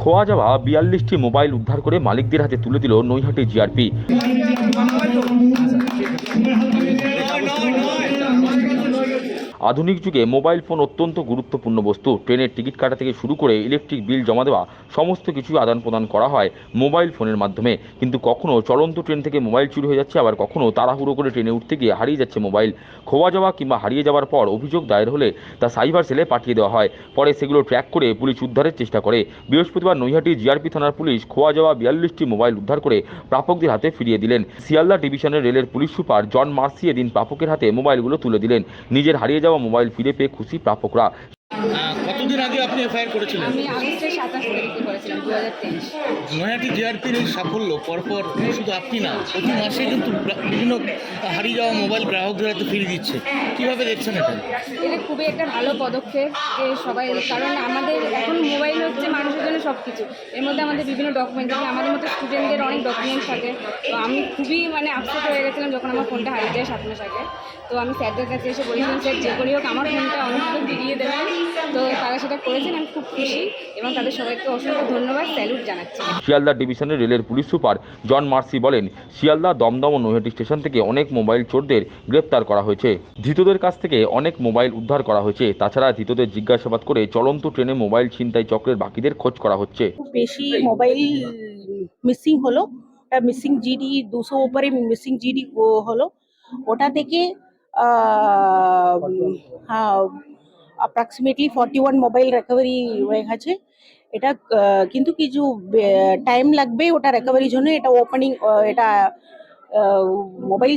খোয়া যাওয়া বিয়াল্লিশটি মোবাইল উদ্ধার করে মালিকদের হাতে তুলে দিল নৈহাটি জিআরপি। আধুনিক যুগে মোবাইল ফোন অত্যন্ত গুরুত্বপূর্ণ বস্তু। ট্রেনের টিকিট কাটা থেকে শুরু করে ইলেকট্রিক বিল জমা দেওয়া, সমস্ত কিছুই আদান প্রদান করা হয় মোবাইল ফোনের মাধ্যমে। কিন্তু কখনও চলন্ত ট্রেন থেকে মোবাইল চুরি হয়ে যাচ্ছে, আবার কখনো তাড়াহুড়ো করে ট্রেনে উঠতে গিয়ে হারিয়ে যাচ্ছে মোবাইল। খোয়া যাওয়া কিংবা হারিয়ে যাওয়ার পর অভিযোগ দায়ের হলে তা সাইবার সেলে পাঠিয়ে দেওয়া হয়। পরে সেগুলো ট্র্যাক করে পুলিশ উদ্ধারের চেষ্টা করে। বৃহস্পতিবার নৈহাটি জিআরপি থানার পুলিশ খোয়া যাওয়া বিয়াল্লিশটি মোবাইল উদ্ধার করে প্রাপকদের হাতে ফিরিয়ে দিলেন। শিয়ালদা ডিভিশনের রেলের পুলিশ সুপার জন মার্সি এদিন প্রাপকের হাতে মোবাইলগুলো তুলে দিলেন। নিজের হারিয়ে যাওয়া মোবাইল ফিরে পেয়ে খুশি প্রাপকরা। কতদিন আগে আপনি এফআইআর করেছিলেন? আমি আগস্টের সাতাশ তারিখে করেছিলাম দু হাজার তেইশ। নয়াটি জিআরপির এই সাফল্য পরপর শুধু আপনি না প্রতি মাসে কিন্তু বিভিন্ন হারিয়ে যাওয়া মোবাইল গ্রাহকদের হাতে ফিরিয়ে দিচ্ছে। কীভাবে দেখছেন এটা? এটা খুবই একটা ভালো পদক্ষেপ যে সবাই কারণ আমাদের এখন মোবাইল হচ্ছে মানুষের জন্য সব কিছু এর মধ্যে আমাদের বিভিন্ন ডকুমেন্ট যেমন আমাদের মতো স্টুডেন্টদের অনেক ডকুমেন্টস থাকে। তো আমি খুবই মানে আপসেট হয়ে গেছিলাম যখন আমার ফোনটা হারিয়ে যায় সাত মাস আগে। তো আমি স্যারদের কাছে এসে বলেছিলাম স্যার যে করেই হোক আমার ফোনটা অন্তত ফিরিয়ে দেবেন। তো তারা সেটা করেছেন আমি খুব খুশি এবং তাদের সবাইকে অসংখ্য ধন্যবাদ স্যালুট জানাচ্ছি। শিয়ালদা ডিভিশনের রেলের পুলিশ সুপার জন মার্সি বলেন শিয়ালদা দমদম ও নৈহাটি স্টেশন থেকে অনেক মোবাইল চোরদের গ্রেপ্তার করা হয়েছে। ধৃতদের কাছ থেকে অনেক মোবাইল উদ্ধার করা হয়েছে। তাছাড়া ধৃতদের জিজ্ঞাসাবাদ করে চলন্ত ট্রেনে মোবাইল ছিনতাই চক্রের বাকিদের খোঁজ করা হচ্ছে। বেশি মোবাইল মিসিং হলো মিসিং জিডি দুশো উপরে মিসিং জিডি হলো। ওটা থেকে হ্যাঁ approximately forty one mobile recovery হয়ে গেছে। এটা কিন্তু কিছু টাইম লাগবে ওটা রিকভারির জন্য। এটা ওপেনিং এটা মোবাইল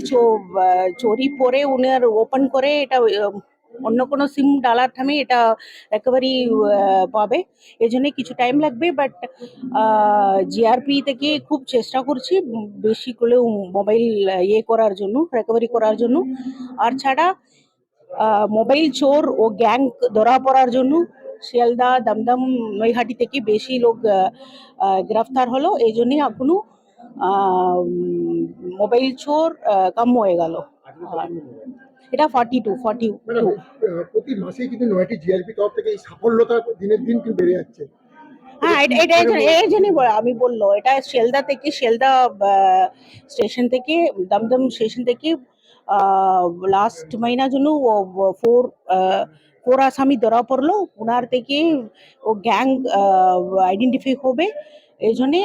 চোরি পরে উনার ওপেন করে এটা অন্য কোনো সিম ডালার থামে এটা রিকভারি পাবে। এই জন্য কিছু টাইম লাগবে বাট জিআরপি থেকে খুব চেষ্টা করছি বেশি করে মোবাইল ইয়ে করার জন্য রিকভারি করার জন্য। আর ছাড়া মোবাইল চোর ও গ্যাং ধরা পড়ার জন্য শিয়ালদা দমদম নৈহাটি থেকে বেশি লোক গ্রেফতার হলো। এই জন্যে এখনও মোবাইল চোর কম হয়ে গেল। এটা ফর্টি টু ফর্টি মানে প্রতি মাসেই কিন্তু নয়টি জিআরপি তরফ থেকে এই সাফল্যতা দিনের দিন কিন্তু বেড়ে যাচ্ছে। হ্যাঁ এটা এটা এই জন্যই আমি বলল এটা শিয়ালদা থেকে শিয়ালদা স্টেশন থেকে দমদম স্টেশন থেকে লাস্ট মাইনার জন্য ফোর ফোর আসামি ধরা পড়ল ওনার থেকে ও গ্যাং আইডেন্টিফাই হবে এই জন্যে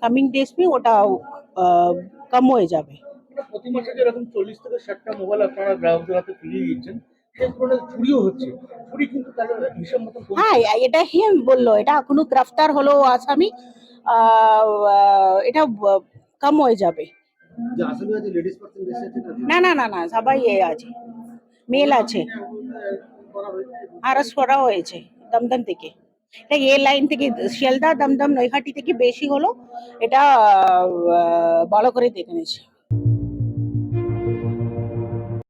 কামিং মে ওটা কম হয়ে যাবে প্রতি মাসে যেরকম চল্লিশ থেকে ষাটটা মোবাইল আপনারা গ্রাহকদের হাতে ফিরিয়ে দিচ্ছেন। হ্যাঁ এটা হি বলল এটা এখনও গ্রেফতার হলো আসামি এটা কম হয়ে যাবে। না? না না না সবাই এ আছে। মেল আছে। আরস করা হয়েছে দমদম থেকে। এটা এ লাইন থেকে শিয়ালদা, দমদম, নৈহাটি থেকে বেশি হলো। এটা বড় করে দেখে নিয়েছে।